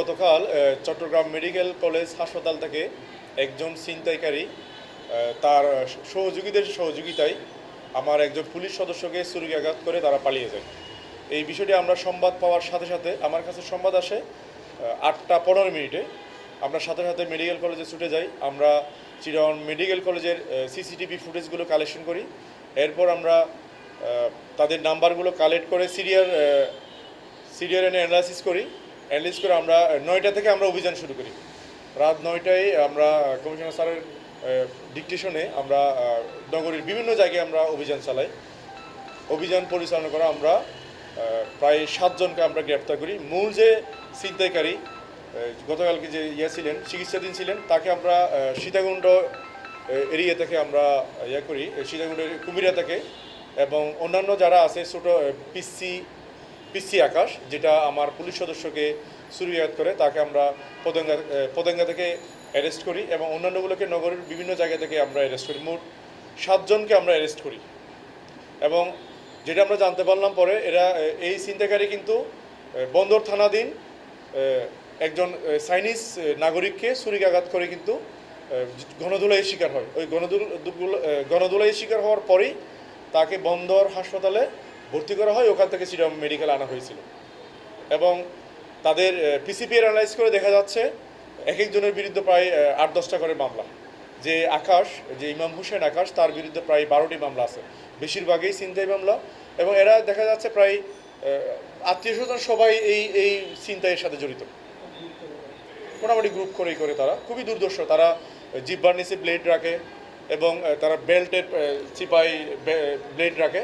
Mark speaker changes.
Speaker 1: গতকাল Chittagong medical college হাসপাতাল থেকে একজন ছিনতাইকারী তার সহযোগীদের সহযোগিতায় আমার একজন পুলিশ সদস্যকে ছুরিকাঘাত করে তারা পালিয়ে যায়। এই বিষয়টি আমরা সংবাদ পাওয়ার সাথে সাথে আমার কাছে সংবাদ আসে আটটা পনেরো মিনিটে। আমরা সাথে সাথে মেডিকেল কলেজে ছুটে যাই, আমরা চিরন মেডিকেল কলেজের সিসিটিভি ফুটেজগুলো কালেকশন করি। এরপর আমরা তাদের নাম্বারগুলো কালেক্ট করে সিরিয়াল সিরিয়াল এনে অ্যানালাইসিস করি। অ্যানালিস করে আমরা নয়টা থেকে আমরা অভিযান শুরু করি। রাত নয়টায় আমরা কমিশনার স্যারের ডিকটেশনে আমরা নগরীর বিভিন্ন জায়গায় আমরা অভিযান চালাই। অভিযান পরিচালনা করা আমরা প্রায় সাতজনকে আমরা গ্রেপ্তার করি। মূল যে ছিনতাইকারী গতকালকে যে ইয়ে ছিলেন, চিকিৎসাধীন ছিলেন, তাকে আমরা সীতাকুণ্ড এরিয়া থেকে আমরা ইয়ে করি। সীতাকুণ্ডের কুমিরা থেকে। এবং অন্যান্য যারা আছে, ছোটো পিসি পিসি আকাশ যেটা আমার পুলিশ সদস্যকে সুরিয়াত করে তাকে আমরা পদঙ্গা পদঙ্গা থেকে অ্যারেস্ট করি এবং অন্যান্যগুলোকে নগরের বিভিন্ন জায়গা থেকে আমরা অ্যারেস্ট করি। মোট সাতজনকে আমরা অ্যারেস্ট করি। এবং যেটা আমরা জানতে পারলাম পরে এরা এই চিন্তাকারী কিন্তু বন্দর থানাধীন একজন চাইনিজ নাগরিককে ছুরিকাঘাত করে কিন্তু আহ, গণধুলাইয়ের শিকার হয়। ওই গণধুল গণধুলাইয়ের শিকার হওয়ার পরেই তাকে বন্দর হাসপাতালে ভর্তি করা হয়, ওখান থেকে সিরাম মেডিকেল আনা হয়েছিল। এবং তাদের পিসিপি অ্যানালাইজ করে দেখা যাচ্ছে এক একজনের বিরুদ্ধে প্রায় আট, দশটা করে মামলা। যে আকাশ, যে ইমাম হুসেন আকাশ, তার বিরুদ্ধে প্রায় বারোটি মামলা আছে। বেশিরভাগই ছিনতাই মামলা এবং এরা দেখা যাচ্ছে প্রায় আত্মীয় স্বজন সবাই এই এই ছিনতাইয়ের সাথে জড়িত। মোটামুটি গ্রুপ করেই করে তারা। খুবই দুর্দর্শ। তারা জিব্বার নিচে ব্লেড রাখে এবং তারা বেল্টের চিপাই ব্লেড রাখে।